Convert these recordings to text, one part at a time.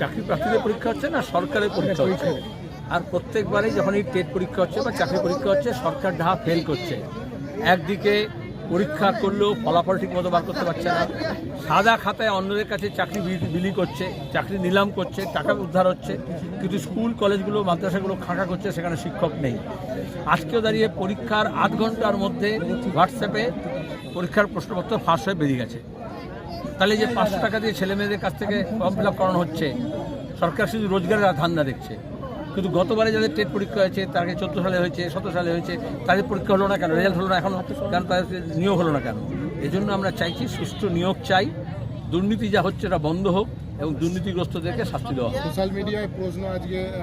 চাকরি প্রার্থীদের পরীক্ষা হচ্ছে না সরকারের পরীক্ষা হচ্ছে। আর প্রত্যেকবারই যখন এই টেট পরীক্ষা হচ্ছে বা চাকরি পরীক্ষা হচ্ছে সরকার ঢাকা ফেল করছে। একদিকে পরীক্ষা করলেও ফলাফল ঠিক মতো বার করতে পারছে না সাদা খাতায় অন্যদের কাছে চাকরি বিলি করছে চাকরি নিলাম করছে টাকা উদ্ধার হচ্ছে কিন্তু স্কুল কলেজগুলো মাদ্রাসাগুলো খাঁকা করছে সেখানে শিক্ষক নেই। আজকেও দাঁড়িয়ে পরীক্ষার আধ ঘণ্টার মধ্যে হোয়াটসঅ্যাপে পরীক্ষার প্রশ্নপত্র ফাঁস হয়ে বেরিয়ে গেছে। তাহলে যে পাঁচশো টাকা দিয়ে ছেলে মেয়েদের কাছ থেকে ফর্ম ফিল আপ করানো হচ্ছে সরকার শুধু রোজগারের ধান্দা দেখছে। কিন্তু গতবারে যাদের টেট পরীক্ষা হয়েছে তার আগে চোদ্দ সালে হয়েছে সতেরো সালে হয়েছে তাদের পরীক্ষা হলো না কেন? রেজাল্ট হলো না এখন কেন তাদের নিয়োগ হলো না কেন? এই জন্য আমরা চাইছি সুষ্ঠু নিয়োগ চাই। দুর্নীতি যা হচ্ছে এটা বন্ধ হোক এবং দুর্নীতিগ্রস্তদেরকে শাস্তি দেওয়া হোক। সোশ্যাল মিডিয়ায় প্রশ্ন আজকে আহ,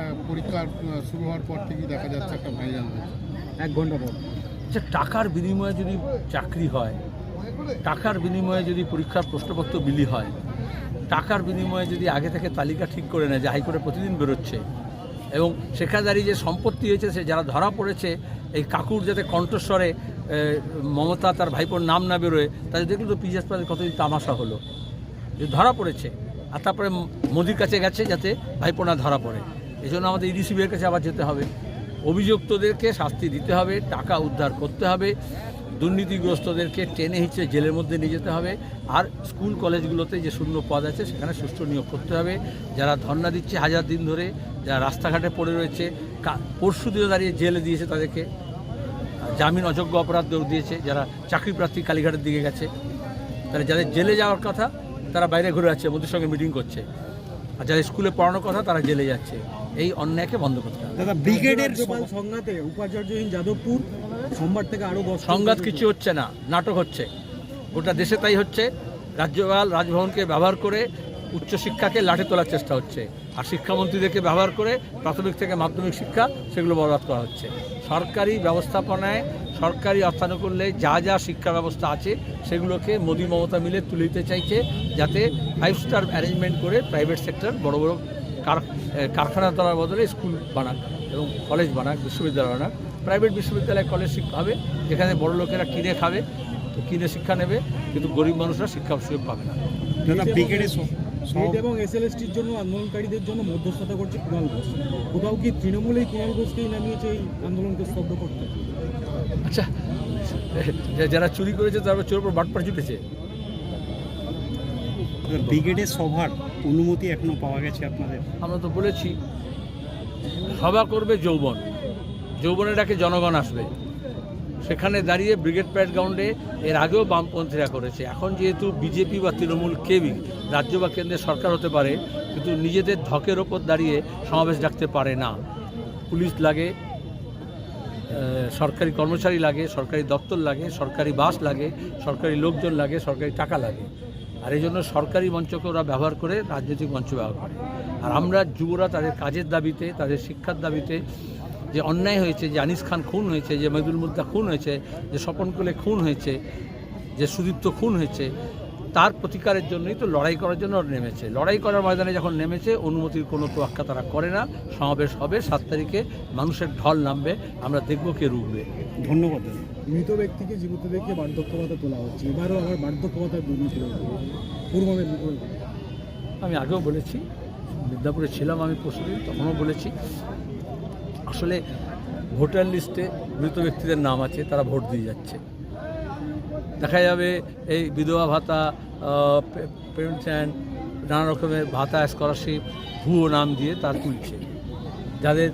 শুরু হওয়ার পর থেকেই দেখা যাচ্ছে একটা ভাইরাল এক ঘণ্টা পর। যে টাকার বিনিময়ে যদি চাকরি হয় টাকার বিনিময়ে যদি পরীক্ষার প্রশ্নপত্র বিলি হয়, টাকার বিনিময়ে যদি আগে থেকে তালিকা ঠিক করে নেয় যে হাইকোর্টে প্রতিদিন বেরোচ্ছে, এবং সেখানে দাঁড়িয়ে যে সম্পত্তি হয়েছে সে যারা ধরা পড়েছে, এই কাকুর যাতে কণ্ঠস্বরে মমতা তার ভাইপোর নাম না বেরোয় তাদের দেখলে তো পিজাস পাদের কতদিন তামাশা হলো। যে ধরা পড়েছে, আর তারপরে মোদির কাছে গেছে যাতে ভাইপো না ধরা পড়ে। এই জন্য আমাদের ইডিসিবির কাছে আবার যেতে হবে। অভিযুক্তদেরকে শাস্তি দিতে হবে, টাকা উদ্ধার করতে হবে। দুর্নীতিগ্রস্তদেরকে টেনে হিঁচড়ে জেলের মধ্যে নিয়ে যেতে হবে। আর স্কুল কলেজগুলোতে যে শূন্য পদ আছে, সেখানে সুষ্ঠু নিয়োগ করতে হবে। যারা ধর্ণা দিচ্ছে হাজার দিন ধরে, যারা রাস্তাঘাটে পড়ে রয়েছে পরশু দিনে দাঁড়িয়ে জেলে দিয়েছে তাদেরকে। জামিন অযোগ্য অপরাধ দিয়েছে, যারা চাকরি প্রার্থী কালীঘাটের দিকে গেছে। তাহলে যাদের জেলে যাওয়ার কথা, তারা বাইরে ঘুরে আছে মোদির সঙ্গে মিটিং করছে। আর যারা স্কুলে পড়ানোর কথা তারা জেলে যাচ্ছে। এই অন্যায়কে বন্ধ করতে হবে। দাদা ব্রিগেডের সংঘাতে উপাচার্যহীন যাদবপুর সোমবার থেকে আরও সংঘাত কিছু হচ্ছে না নাটক হচ্ছে। গোটা দেশে তাই হচ্ছে। রাজ্যপাল রাজভবনকে ব্যবহার করে উচ্চশিক্ষাকে লাঠে তোলার চেষ্টা হচ্ছে। আর শিক্ষামন্ত্রীদেরকে ব্যবহার করে প্রাথমিক থেকে মাধ্যমিক শিক্ষা সেগুলো বরবাদ করা হচ্ছে। সরকারি ব্যবস্থাপনায়, সরকারি অর্থানুকূল্যে যা যা শিক্ষা ব্যবস্থা আছে সেগুলোকে মোদী মমতা মিলে তুলে দিতে চাইছে যাতে ফাইভ স্টার অ্যারেঞ্জমেন্ট করে প্রাইভেট সেক্টর বড় বড় কারখানা তোলার বদলে স্কুল বানাক এবং কলেজ বানাক, বিশ্ববিদ্যালয় বানাক। প্রাইভেট বিশ্ববিদ্যালয় কলেজ শিক্ষা হবে, যেখানে বড় লোকেরা কিনে খাবে কিনে শিক্ষা নেবে, কিন্তু গরিব মানুষরা শিক্ষা সুযোগ পাবে না। স্টেট এবং এস এল এসএলএসটির জন্য আন্দোলনকারীদের জন্য মধ্যস্থতা করছে কুণাল ঘোষ। কোথাও কি তৃণমূলেই কুণাল ঘোষকেই নামিয়েছে এই আন্দোলনকে স্তব্ধ করতে? আচ্ছা যারা চুরি করেছে তারা চোর উপর বাটপার চুটেছে ব্রিগেডের সভার অনুমতি এখনও পাওয়া গেছে আপনাদের? আমরা তো বলেছি সভা করবে যৌবন। যৌবনের ডাকে জনগণ আসবে। সেখানে দাঁড়িয়ে ব্রিগেড প্যারেড গ্রাউন্ডে এর আগেও বামপন্থীরা করেছে। এখন যেহেতু বিজেপি বা তৃণমূল কেবি রাজ্য বা কেন্দ্রের সরকার হতে পারে, কিন্তু নিজেদের ধকের ওপর দাঁড়িয়ে সমাবেশ ডাকতে পারে না। পুলিশ লাগে সরকারি কর্মচারী লাগে, সরকারি দপ্তর লাগে, সরকারি বাস লাগে, সরকারি লোকজন লাগে, সরকারি টাকা লাগে। আর এই জন্য সরকারি মঞ্চকে ওরা ব্যবহার করে রাজনৈতিক মঞ্চ ব্যবহার করে। আর আমরা যুবরা তাদের কাজের দাবিতে, তাদের শিক্ষার দাবিতে যে অন্যায় হয়েছে যে আনিস খান খুন হয়েছে যে মহিদুল মুদ্দা খুন হয়েছে যে স্বপন কোলে খুন হয়েছে যে সুদীপ্ত খুন হয়েছে তার প্রতিকারের জন্যই তো লড়াই করার জন্য নেমেছে। লড়াই করার ময়দানে যখন নেমেছে অনুমতির কোনো তোয়াক্কা তারা করে না। সমাবেশ হবে সাত তারিখে মানুষের ঢল নামবে আমরা দেখব কে রুখবে। ধন্যবাদ মৃত ব্যক্তিকে জীবিত দেখে বার্ধক্য ভাতা তোলা হচ্ছে। এবারও আবার বার্ধক্য ভাতার দুর্নীতি। পূর্ব মেদিনীপুরে আমি আগেও বলেছি মিদনাপুরে ছিলাম আমি পরশুদিন তখনও বলেছি। আসলে ভোটার লিস্টে মৃত ব্যক্তিদের নাম আছে, তারা ভোট দিয়ে যাচ্ছে। দেখা যাবে এই বিধবা ভাতা পেনশন, নানা রকমের ভাতা স্কলারশিপ ভুয়ো নাম দিয়ে তার তুলছে। যাদের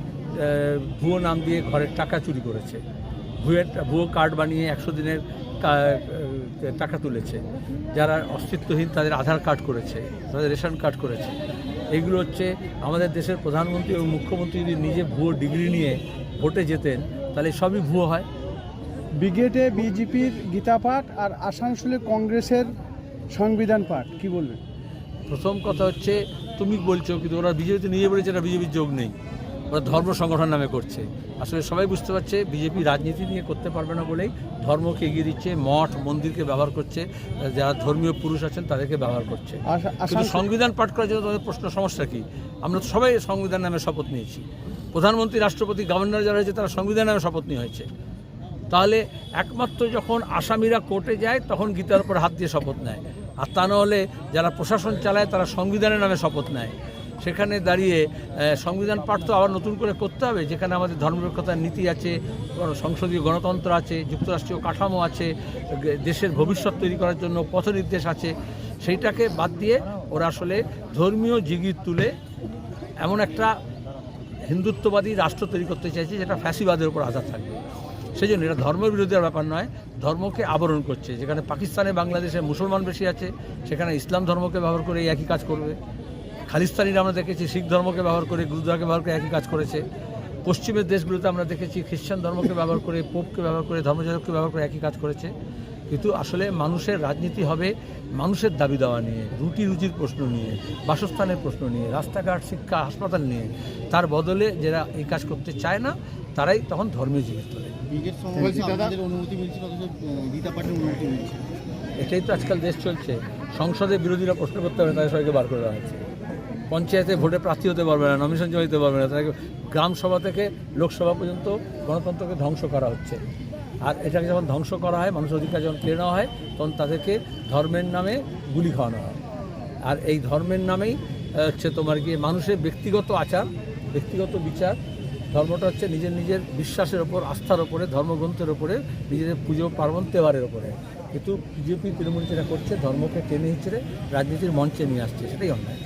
ভুয়ো নাম দিয়ে ঘরের টাকা চুরি করেছে। ভুয়ো ভুয়ো কার্ড বানিয়ে একশো দিনের টাকা তুলেছে। যারা অস্তিত্বহীন তাদের আধার কার্ড করেছে, তাদের রেশন কার্ড করেছে। এইগুলো হচ্ছে আমাদের দেশের প্রধানমন্ত্রী এবং মুখ্যমন্ত্রী যদি নিজে ভুয়ো ডিগ্রি নিয়ে ভোটে যেতেন তাহলে সবই ভুয়ো হয়। ব্রিগেডে বিজেপির গীতা পাঠ আর আসানসোলে কংগ্রেসের সংবিধান পাঠ কি বলবে প্রথম কথা হচ্ছে তুমি বলছো কিন্তু ওরা বিজেপিতে নিজে বলেছে এটা বিজেপির যোগ নেই। ওরা ধর্ম সংগঠন নামে করছে। আসলে সবাই বুঝতে পারছে বিজেপি রাজনীতি নিয়ে করতে পারবে না বলেই ধর্মকে এগিয়ে দিচ্ছে মঠ মন্দিরকে ব্যবহার করছে যারা ধর্মীয় পুরুষ আছেন তাদেরকে ব্যবহার করছে। কিন্তু সংবিধান পাঠ করার জন্য তাদের প্রশ্ন সমস্যা কি? আমরা তো সবাই সংবিধান নামে শপথ নিয়েছি। প্রধানমন্ত্রী রাষ্ট্রপতি গভর্নর যারা হয়েছে তারা সংবিধান নামে শপথ নিয়ে হয়েছে। তাহলে একমাত্র যখন আসামিরা কোর্টে যায় তখন গীতার উপর হাত দিয়ে শপথ নেয়। আর তা নাহলে যারা প্রশাসন চালায় তারা সংবিধানের নামে শপথ নেয়। সেখানে দাঁড়িয়ে সংবিধান পাঠ তো আবার নতুন করে করতে হবে, যেখানে আমাদের ধর্মনিরপেক্ষতার নীতি আছে সংসদীয় গণতন্ত্র আছে, যুক্তরাষ্ট্রীয় কাঠামো আছে দেশের ভবিষ্যৎ তৈরি করার জন্য পথনির্দেশ আছে, সেইটাকে বাদ দিয়ে ওরা আসলে ধর্মীয় জিগির তুলে এমন একটা হিন্দুত্ববাদী রাষ্ট্র তৈরি করতে চাইছে, যেটা ফ্যাসিবাদের উপর আঘাত থাকবে। সেই জন্য এটা ধর্ম বিরোধীর ব্যাপার নয়, ধর্মকে আবরণ করছে, যেখানে পাকিস্তানে বাংলাদেশে মুসলমান বেশি আছে, সেখানে ইসলাম ধর্মকে ব্যবহার করে একই কাজ করবে। খালিস্তানিরা আমরা দেখেছি শিখ ধর্মকে ব্যবহার করে গুরুদ্বারাকে ব্যবহার করে একই কাজ করেছে। পশ্চিমের দেশগুলোতে আমরা দেখেছি খ্রিস্টান ধর্মকে ব্যবহার করে পোপকে ব্যবহার করে ধর্মযাজককে ব্যবহার করে একই কাজ করেছে। কিন্তু আসলে মানুষের রাজনীতি হবে মানুষের দাবি দেওয়া নিয়ে রুটি রুজির প্রশ্ন নিয়ে বাসস্থানের প্রশ্ন নিয়ে রাস্তাঘাট শিক্ষা হাসপাতাল নিয়ে। তার বদলে যারা এই কাজ করতে চায় না তারাই তখন ধর্মীয় জিনিস তোলে। মিলছে এটাই তো আজকাল দেশ চলছে। সংসদে বিরোধীরা প্রশ্ন করতে হবে তাদের সবাইকে বার করে দেওয়া হচ্ছে। পঞ্চায়েতে ভোটে প্রার্থী হতে পারবে না নমিনেশন জমা দিতে পারবে না তাদেরকে গ্রাম সভা থেকে লোকসভা পর্যন্ত গণতন্ত্রকে ধ্বংস করা হচ্ছে। আর এটাকে যখন ধ্বংস করা হয়, মানুষের অধিকার যখন কেড়ে নেওয়া হয়, তখন তাদেরকে ধর্মের নামে গুলি খাওয়ানো হয়। আর এই ধর্মের নামেই হচ্ছে তোমার গিয়ে মানুষের ব্যক্তিগত আচার, ব্যক্তিগত বিচার, ধর্মটা হচ্ছে নিজের নিজের বিশ্বাসের ওপর, আস্থার ওপরে, ধর্মগ্রন্থের ওপরে, নিজেদের পুজো পার্বণ তেওয়ারের ওপরে। কিন্তু বিজেপি, তৃণমূল যেটা করছে, ধর্মকে টেনে হিচড়ে রাজনীতির মঞ্চে নিয়ে আসছে, সেটাই অন্যায়।